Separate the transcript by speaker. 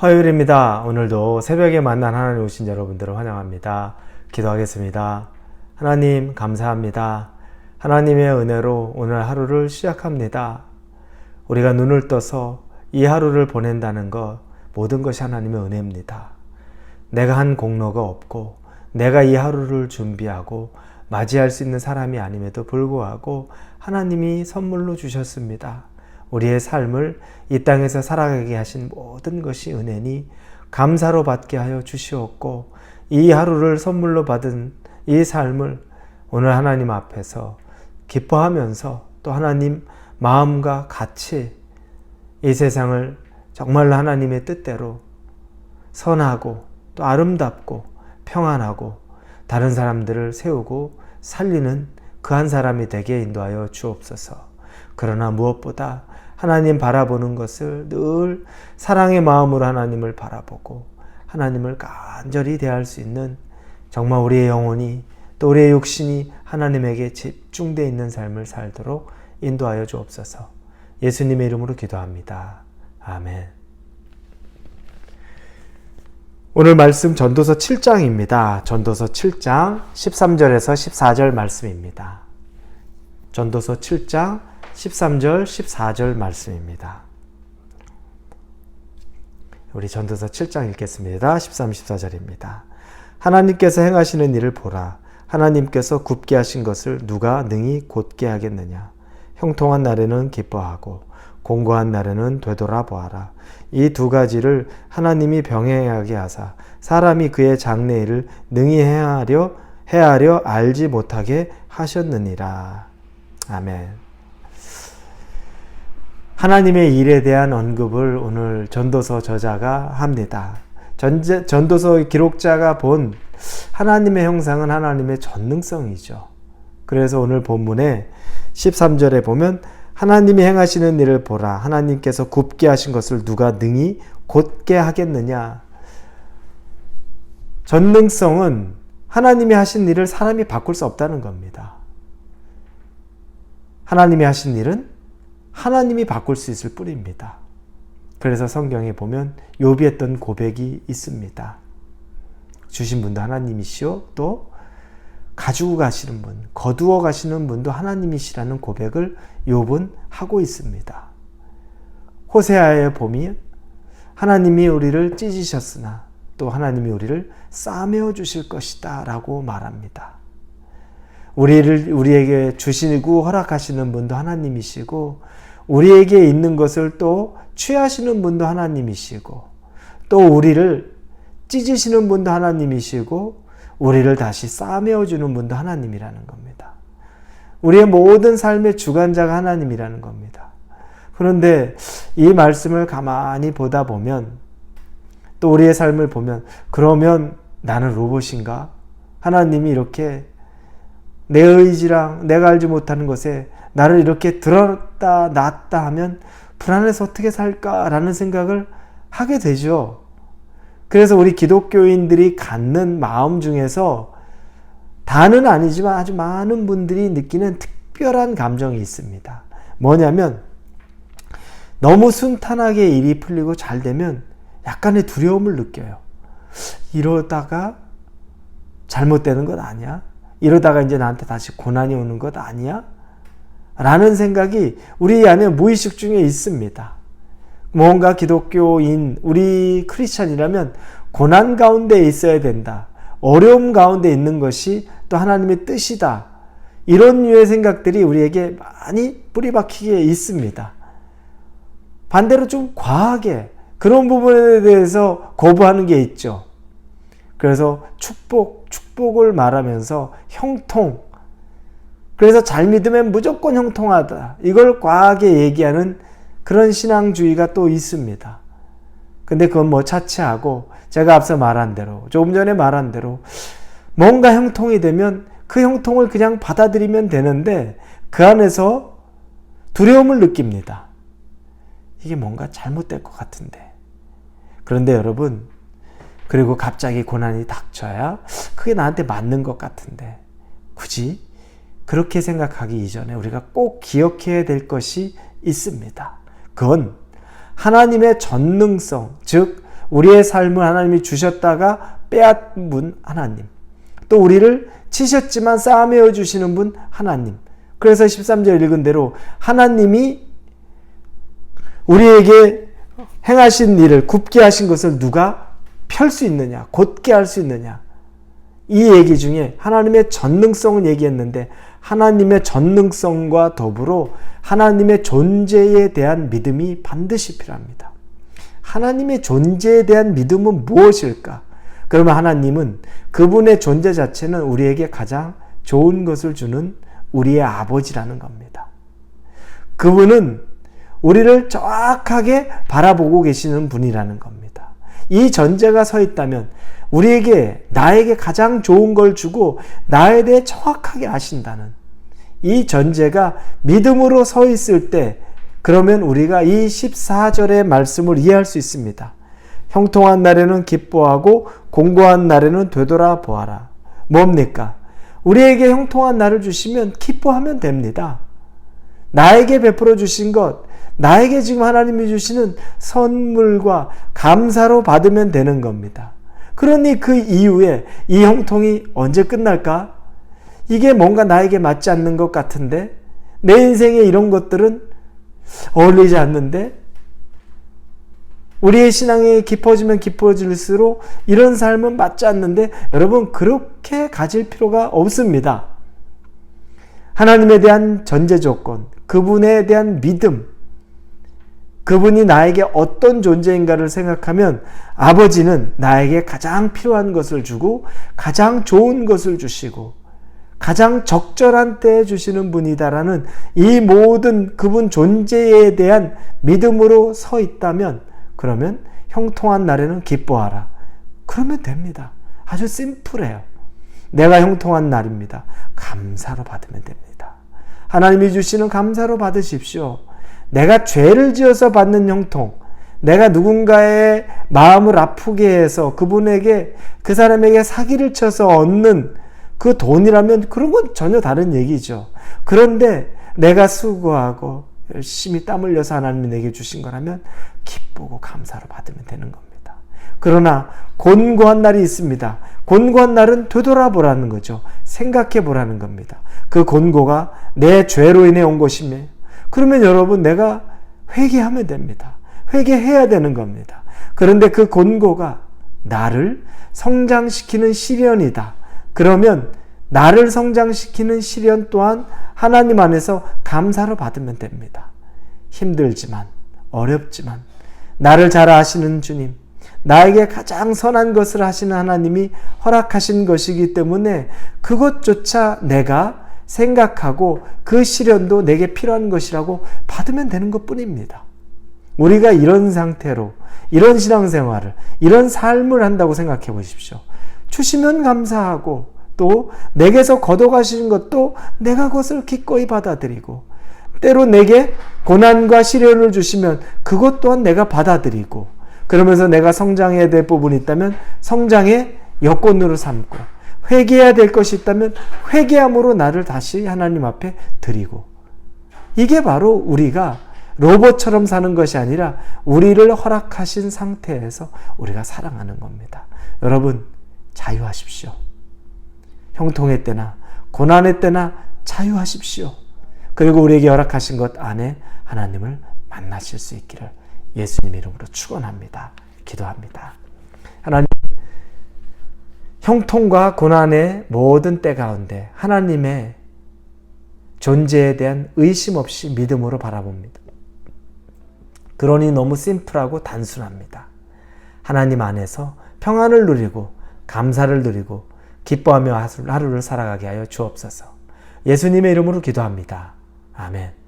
Speaker 1: 화요일입니다. 오늘도 새벽에 만난 하나님 오신 여러분들을 환영합니다. 기도하겠습니다. 하나님, 감사합니다. 하나님의 은혜로 오늘 하루를 시작합니다. 우리가 눈을 떠서 이 하루를 보낸다는 것, 모든 것이 하나님의 은혜입니다. 내가 한 공로가 없고, 내가 이 하루를 준비하고, 맞이할 수 있는 사람이 아님에도 불구하고, 하나님이 선물로 주셨습니다. 우리의 삶을 이 땅에서 살아가게 하신 모든 것이 은혜니 감사로 받게 하여 주시옵고 이 하루를 선물로 받은 이 삶을 오늘 하나님 앞에서 기뻐하면서 또 하나님 마음과 같이 이 세상을 정말로 하나님의 뜻대로 선하고 또 아름답고 평안하고 다른 사람들을 세우고 살리는 그 한 사람이 되게 인도하여 주옵소서. 그러나 무엇보다 하나님 바라보는 것을 늘 사랑의 마음으로 하나님을 바라보고 하나님을 간절히 대할 수 있는 정말 우리의 영혼이 또 우리의 육신이 하나님에게 집중되어 있는 삶을 살도록 인도하여 주옵소서. 예수님의 이름으로 기도합니다. 아멘. 오늘 말씀 전도서 7장입니다. 전도서 7장 13절에서 14절 말씀입니다. 전도서 7장 13절, 14절 말씀입니다. 우리 전도서 7장 읽겠습니다. 13, 14절입니다. 하나님께서 행하시는 일을 보라. 하나님께서 굽게 하신 것을 누가 능히 곧게 하겠느냐. 형통한 날에는 기뻐하고 공고한 날에는 되돌아보아라. 이 두 가지를 하나님이 병행하게 하사 사람이 그의 장래일을 능히 행하려 헤아려 알지 못하게 하셨느니라. 아멘. 하나님의 일에 대한 언급을 오늘 전도서 저자가 합니다. 전제, 전도서 기록자가 본 하나님의 형상은 하나님의 전능성이죠. 그래서 오늘 본문에 13절에 보면 하나님이 행하시는 일을 보라. 하나님께서 굽게 하신 것을 누가 능히 곧게 하겠느냐. 전능성은 하나님이 하신 일을 사람이 바꿀 수 없다는 겁니다. 하나님이 하신 일은 하나님이 바꿀 수 있을 뿐입니다. 그래서 성경에 보면 요비 했던 고백이 있습니다. 주신 분도 하나님이시오. 또 가지고 가시는 분, 거두어 가시는 분도 하나님이시라는 고백을 욥은 하고 있습니다. 호세아의 봄이 하나님이 우리를 찢으셨으나 또 하나님이 우리를 싸매어 주실 것이다라고 말합니다. 우리를 우리에게 주시고 허락하시는 분도 하나님이시고 우리에게 있는 것을 또 취하시는 분도 하나님이시고 또 우리를 찢으시는 분도 하나님이시고 우리를 다시 싸매어 주는 분도 하나님이라는 겁니다. 우리의 모든 삶의 주관자가 하나님이라는 겁니다. 그런데 이 말씀을 가만히 보다 보면 또 우리의 삶을 보면 그러면 나는 로봇인가? 하나님이 이렇게 내 의지랑 내가 알지 못하는 것에 나를 이렇게 들었다 놨다 하면 불안해서 어떻게 살까라는 생각을 하게 되죠. 그래서 우리 기독교인들이 갖는 마음 중에서 다는 아니지만 아주 많은 분들이 느끼는 특별한 감정이 있습니다. 뭐냐면 너무 순탄하게 일이 풀리고 잘 되면 약간의 두려움을 느껴요. 이러다가 잘못되는 것 아니야? 이러다가 이제 나한테 다시 고난이 오는 것 아니야? 라는 생각이 우리 안에 무의식 중에 있습니다. 뭔가 기독교인, 우리 크리스찬이라면 고난 가운데 있어야 된다. 어려움 가운데 있는 것이 또 하나님의 뜻이다. 이런 류의 생각들이 우리에게 많이 뿌리박히게 있습니다. 반대로 좀 과하게 그런 부분에 대해서 거부하는 게 있죠. 그래서 축복, 축복을 말하면서 형통. 그래서 잘 믿으면 무조건 형통하다. 이걸 과하게 얘기하는 그런 신앙주의가 또 있습니다. 근데 그건 뭐 차치하고 제가 앞서 말한 대로, 조금 전에 말한 대로 뭔가 형통이 되면 그 형통을 그냥 받아들이면 되는데 그 안에서 두려움을 느낍니다. 이게 뭔가 잘못될 것 같은데. 그런데 여러분, 그리고 갑자기 고난이 닥쳐야 그게 나한테 맞는 것 같은데 굳이 그렇게 생각하기 이전에 우리가 꼭 기억해야 될 것이 있습니다. 그건 하나님의 전능성, 즉 우리의 삶을 하나님이 주셨다가 빼앗은 하나님. 또 우리를 치셨지만 싸매어 주시는 분 하나님. 그래서 13절 읽은 대로 하나님이 우리에게 행하신 일을 굽게 하신 것을 누가 펼 수 있느냐, 곧게 할 수 있느냐. 이 얘기 중에 하나님의 전능성을 얘기했는데 하나님의 전능성과 더불어 하나님의 존재에 대한 믿음이 반드시 필요합니다. 하나님의 존재에 대한 믿음은 무엇일까? 그러면 하나님은 그분의 존재 자체는 우리에게 가장 좋은 것을 주는 우리의 아버지라는 겁니다. 그분은 우리를 정확하게 바라보고 계시는 분이라는 겁니다. 이 전제가 서 있다면 우리에게 나에게 가장 좋은 걸 주고 나에 대해 정확하게 아신다는 이 전제가 믿음으로 서 있을 때 그러면 우리가 이 14절의 말씀을 이해할 수 있습니다. 형통한 날에는 기뻐하고 공고한 날에는 되돌아 보아라. 뭡니까? 우리에게 형통한 날을 주시면 기뻐하면 됩니다. 나에게 베풀어 주신 것, 나에게 지금 하나님이 주시는 선물과 감사로 받으면 되는 겁니다. 그러니 그 이후에 이 형통이 언제 끝날까? 이게 뭔가 나에게 맞지 않는 것 같은데 내 인생에 이런 것들은 어울리지 않는데 우리의 신앙이 깊어지면 깊어질수록 이런 삶은 맞지 않는데 여러분 그렇게 가질 필요가 없습니다. 하나님에 대한 전제 조건, 그분에 대한 믿음, 그분이 나에게 어떤 존재인가를 생각하면 아버지는 나에게 가장 필요한 것을 주고 가장 좋은 것을 주시고 가장 적절한 때에 주시는 분이다라는 이 모든 그분 존재에 대한 믿음으로 서 있다면 그러면 형통한 날에는 기뻐하라. 그러면 됩니다. 아주 심플해요. 내가 형통한 날입니다. 감사로 받으면 됩니다. 하나님이 주시는 감사로 받으십시오. 내가 죄를 지어서 받는 형통, 내가 누군가의 마음을 아프게 해서 그분에게 그 사람에게 사기를 쳐서 얻는 그 돈이라면 그런 건 전혀 다른 얘기죠. 그런데 내가 수고하고 열심히 땀 흘려서 하나님이 내게 주신 거라면 기쁘고 감사로 받으면 되는 겁니다. 그러나 곤고한 날이 있습니다. 곤고한 날은 되돌아보라는 거죠. 생각해 보라는 겁니다. 그 곤고가 내 죄로 인해 온 것이며 그러면 여러분 내가 회개하면 됩니다. 회개해야 되는 겁니다. 그런데 그 곤고가 나를 성장시키는 시련이다. 그러면 나를 성장시키는 시련 또한 하나님 안에서 감사로 받으면 됩니다. 힘들지만, 어렵지만, 나를 잘 아시는 주님, 나에게 가장 선한 것을 하시는 하나님이 허락하신 것이기 때문에 그것조차 내가 생각하고 그 시련도 내게 필요한 것이라고 받으면 되는 것 뿐입니다. 우리가 이런 상태로, 이런 신앙생활을, 이런 삶을 한다고 생각해 보십시오. 주시면 감사하고, 또 내게서 걷어가시는 것도 내가 그것을 기꺼이 받아들이고, 때로 내게 고난과 시련을 주시면 그것 또한 내가 받아들이고, 그러면서 내가 성장해야 될 부분이 있다면 성장의 여건으로 삼고, 회개해야 될 것이 있다면 회개함으로 나를 다시 하나님 앞에 드리고 이게 바로 우리가 로봇처럼 사는 것이 아니라 우리를 허락하신 상태에서 우리가 사랑하는 겁니다. 여러분 자유하십시오. 형통의 때나 고난의 때나 자유하십시오. 그리고 우리에게 허락하신 것 안에 하나님을 만나실 수 있기를 예수님 이름으로 축원합니다. 기도합니다. 하나님 형통과 고난의 모든 때 가운데 하나님의 존재에 대한 의심 없이 믿음으로 바라봅니다. 그러니 너무 심플하고 단순합니다. 하나님 안에서 평안을 누리고 감사를 누리고 기뻐하며 하루를 살아가게 하여 주옵소서. 예수님의 이름으로 기도합니다. 아멘.